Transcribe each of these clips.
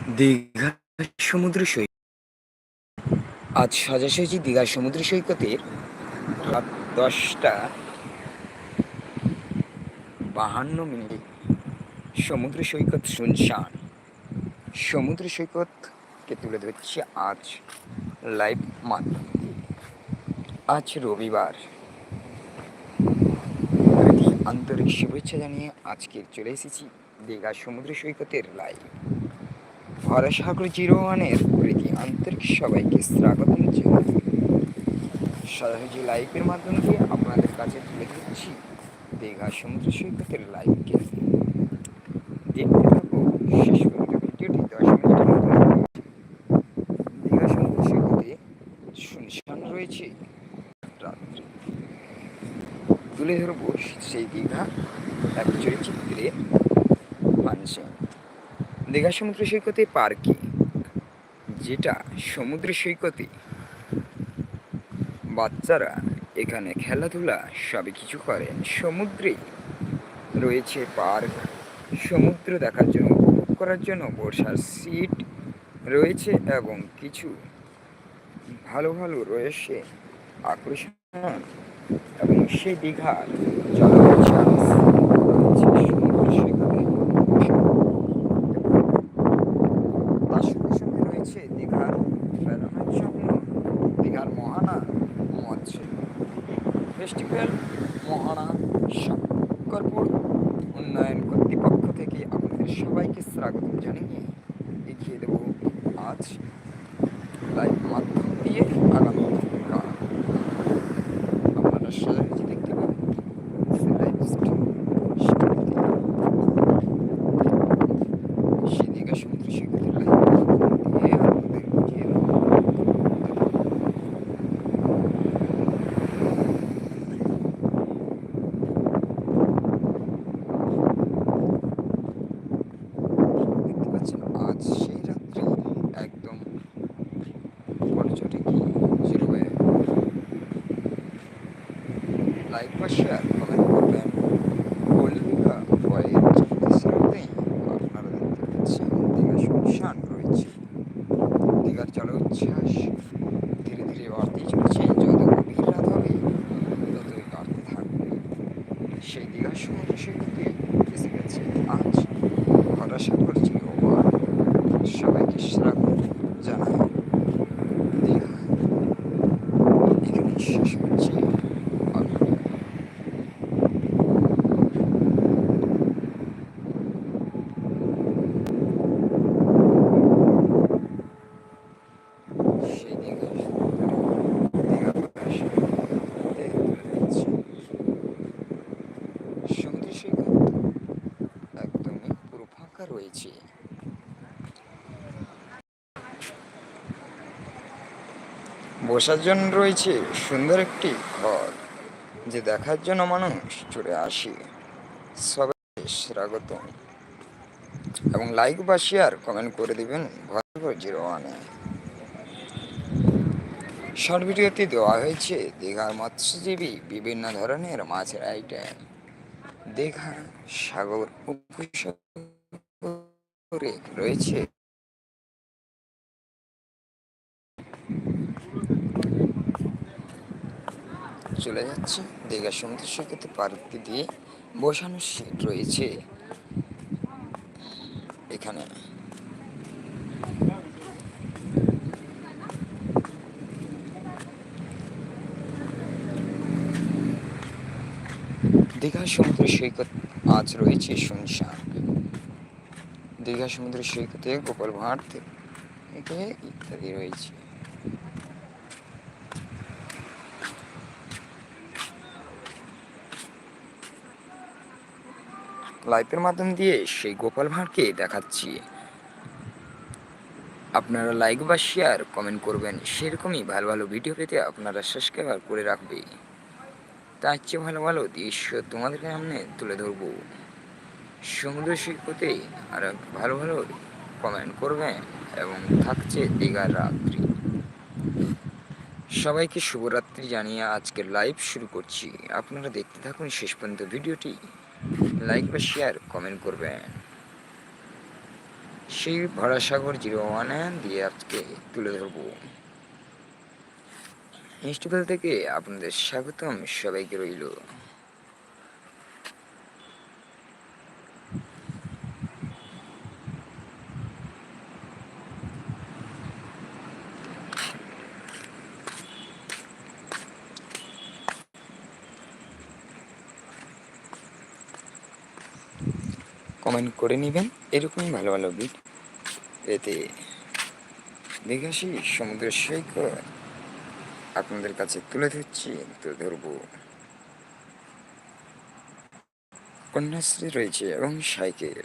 দীঘা সমুদ্র সৈকত। আজ সোজাসুজি দীঘা সমুদ্র সৈকতের রাত দশটা বাহান্ন মিনিট সমুদ্র সৈকত শুনশান। সমুদ্র সৈকতকে তুলে ধরছি আজ লাইভ মাধ্যম আজ রবিবার। আন্তরিক শুভেচ্ছা জানিয়ে আজকে চলে এসেছি দীঘা সমুদ্র সৈকতের লাইভ ভরসাগর জিরো ওয়ানের প্রীতি আন্তরিক সবাইকে স্বাগতম জানাই। সরাসরি লাইভের মাধ্যমে আপনাদের কাছে তুলে ধরছি দীঘা সমুদ্র সৈকতের লাইভকে দেখতে থাকব শেষ পর্যন্ত ভিডিওটি দশ মিনিটের মতো দীঘা সমুদ্র সৈকতে শুনশান রয়েছে তুলে ধরবো সেই দীঘা এক চলচ্চিত্রে মানসিং দীঘা সমুদ্র সৈকতে পার্কে যেটা সমুদ্র সৈকতে। বাচ্চারা এখানে খেলাধুলা সবই কিছু করেন। সমুদ্রে রয়েছে পার্ক। সমুদ্র দেখার জন্য উপভোগ করার জন্য বর্ষার সিট রয়েছে এবং কিছু ভালো ভালো রয়েছে আকর্ষণ এবং সেই দীঘার Hoşçakalın. Bu ara şok. Like বা শেয়ার কমেন্ট করবেন কলিকা পয়েন্ট সামথিং আপনারা দেখতে পাচ্ছেন দীঘা শুনশান রয়েছে দীঘার জলোচ্ছ্বাস ধীরে ধীরে বাড়তেই চলেছে যত গভীর রাত হবে ততই বাড়তে থাকবে সেই দীঘার সমুদ্র সৈকতে এসে গেছে আজ ভরাসাগর জিরোবার সবাইকে স্বাগত জানাই দীঘা এখানে শেষ হচ্ছে আপনার সেই দীঘা দীঘা প্রকাশে সমুদ্র সৈকত একদমই পুরো ফাঁকা বসার জন্য রয়েছে সুন্দর একটি ঘর, যে দেখার জন্য মানুষ চলে আসে। সবাই স্বাগত এবং লাইক বা শেয়ার কমেন্ট করে দিবেন ভরপুর জিরো ওয়ানে শর্ট ভিডিওতে দেওয়া হয়েছে, দীঘার মৎস্যজীবী বিভিন্ন ধরনের মাছের আইটেম দীঘা সাগর উপসাগরে রয়েছে। চলে যাচ্ছে দীঘা সমুদ্র সৈকতে পার্ক দিয়ে বসানোর সিট রয়েছে। এখানে দীঘা সমুদ্র সৈকত আজ রয়েছে শুনশান। দীঘা সমুদ্র সৈকতে গোপাল ভাঁড় থেকে ইত্যাদি রয়েছে। লাইভের মাধ্যম দিয়ে সেই গোপাল ভাঁড়কে দেখাচ্ছি। আপনারা লাইক বা শেয়ার, কমেন্ট করবেন, সেরকমই ভালো ভালো ভিডিও পেতে আপনারা সাবস্ক্রাইব করে রাখবে। তার চেয়ে ভালো ভালো দৃশ্য তোমাদের সামনে তুলে ধরবো। সমুদ্র সৈকতে আর ভালো ভালো কমেন্ট করবেন এবং থাকছে দীঘার রাত্রি। সবাইকে শুভরাত্রি জানিয়ে আজকের লাইভ শুরু করছি। আপনারা দেখতে থাকুন শেষ পর্যন্ত ভিডিওটি। লাইক বা শেয়ার কমেন্ট করবেন। সেই ভরাসাগর জিরো ওয়ান দিয়ে আজকে তুলে ধরবো। ইনস্টপেল থেকে আপনাদের স্বাগতম, সবাইকে রইল। কমেন্ট করে নেবেন। এরকমই ভালো ভালো বিট পেতে। দেখে আসি সমুদ্র সৈকত আপনাদের কাছে তুলে ধরছি, তুলে ধরব। কন্যাশ্রী রয়েছে এবং সাইকেল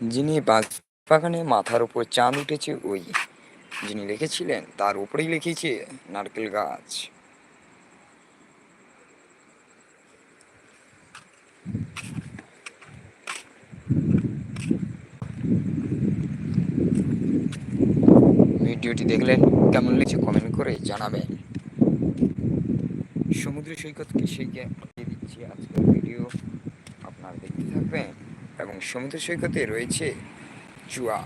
যিনি বাগানে মাথার উপর চাঁদ উঠেছে, ওই যিনি লিখেছিলেন, তার উপরেই লিখেছে নারকেল গাছ। ভিডিওটি দেখলেন, কেমন লেগেছে কমেন্ট করে জানাবেন। সমুদ্র সৈকতকে সেইকে দিয়ে দিচ্ছি আজকের ভিডিও। আপনারা দেখতে থাকবেন। এবং সমুদ্র সৈকতে রয়েছে জুয়া।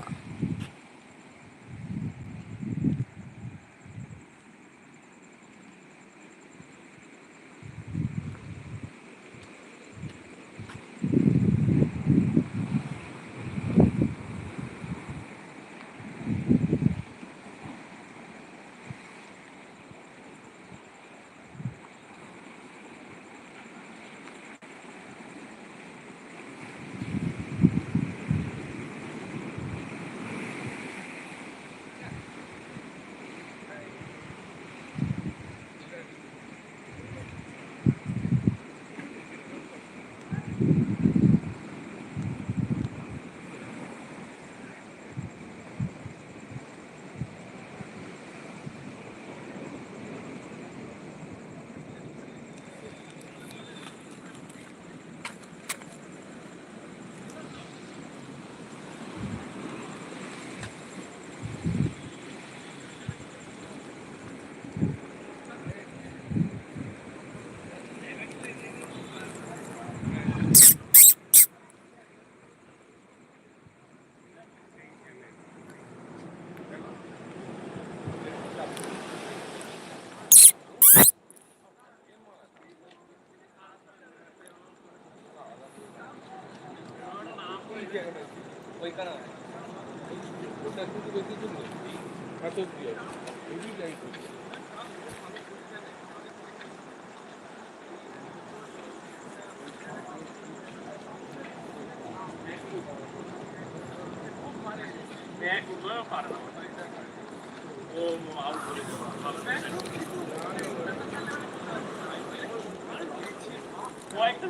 কয়েকটা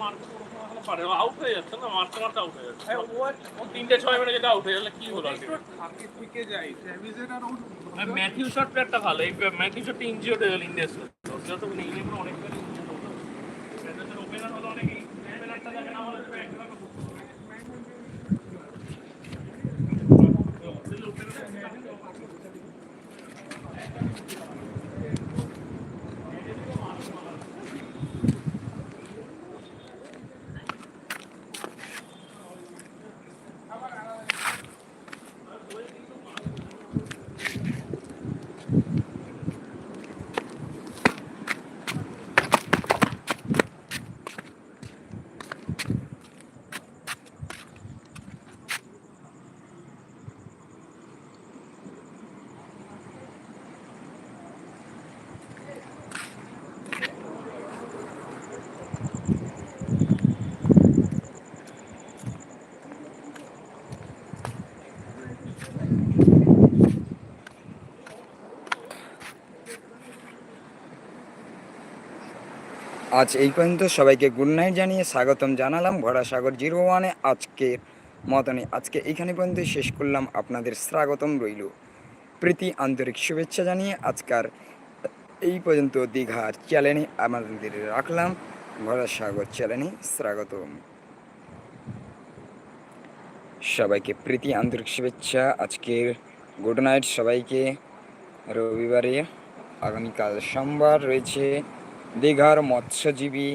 মার্কেট ওরকম পারে আউট হয়ে যাচ্ছে না মারতে মারতে আউট হয়ে যাচ্ছে ও তিনটে ছয় মিনিট যেটা আউট হয়ে গেলে কি হলো আর ম্যাথিউ শট প্লেয়ারটা ভালো। এই ম্যাথিউ শটটা ইনজিওর্ড হয়ে গেল ইন্ডিয়া যত নেই আজ এই পর্যন্ত সবাইকে গুড নাইট জানিয়ে স্বাগতম জানালাম ভরা সাগর জিরো ওয়ানে আজকের মতনে আজকে এইখানে পর্যন্ত শেষ করলাম। আপনাদের স্বাগতম রইল। প্রীতি আন্তরিক শুভেচ্ছা জানিয়ে আজকার এই পর্যন্ত দীঘার চ্যানেলে আমাদের রাখলাম। ভরা সাগর চ্যানেলে স্বাগতম। সবাইকে প্রীতি আন্তরিক শুভেচ্ছা। আজকের গুড নাইট সবাইকে। রবিবারে আগামীকাল সোমবার রয়েছে। দীঘার মৎস্যজীবী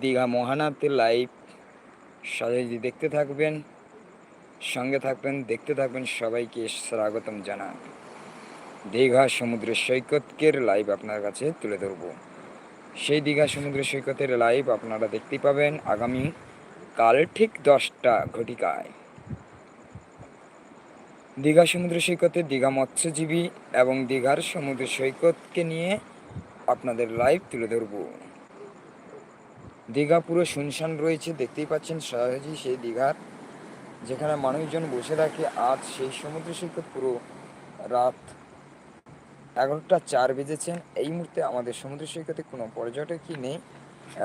দীঘা মহানাথের লাইভ যদি দেখতে থাকবেন, সঙ্গে থাকবেন, দেখতে থাকবেন, সবাইকে স্বাগতম জানান দীঘা সমুদ্র সৈকতকের লাইভ আপনার কাছে তুলে ধরবো। সেই দীঘা সমুদ্র সৈকতের লাইভ আপনারা দেখতে পাবেন আগামী কাল ঠিক দশটা ঘটিকায়। দীঘা সমুদ্র সৈকতে দীঘা মৎস্যজীবী এবং দীঘার সমুদ্র সৈকতকে নিয়ে আপনাদের লাইভ তুলে ধরবো। দীঘা পুরো শুনশান রয়েছে, দেখতেই পাচ্ছেন সহজেই সেই দীঘার, যেখানে মানুষজন বসে থাকে। আজ সেই সমুদ্র সৈকত পুরো রাত এগারোটা চার বেজেছেন। এই মুহূর্তে আমাদের সমুদ্র সৈকতে কোনো পর্যটকই নেই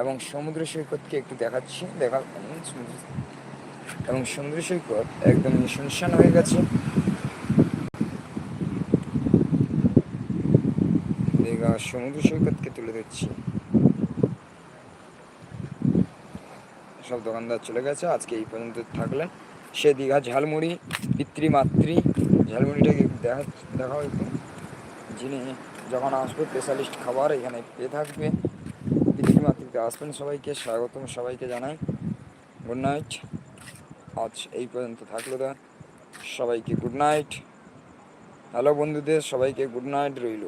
এবং সমুদ্র সৈকতকে একটু দেখাচ্ছি দেখা এবং সমুদ্র সৈকত একদম শুনশান হয়ে গেছে। দীঘা সমুদ্র সৈকতকে তুলে দিচ্ছি সব দোকানদার চলে গেছে, আজকে এই পর্যন্ত থাকলেন সে দীঘা ঝালমুড়ি পিতৃমাতৃ ঝালমুড়িটাকে দেখা দেখাও একটু যিনি যখন আসবে স্পেশালিস্ট খাবার এখানে পেয়ে থাকবে। পিতৃমাতৃতে আসবেন সবাইকে, স্বাগতম সবাইকে জানাই। গুড নাইট আজ এই পর্যন্ত থাকল দা। সবাইকে গুড নাইট হ্যালো বন্ধুদের, সবাইকে গুড নাইট রইল।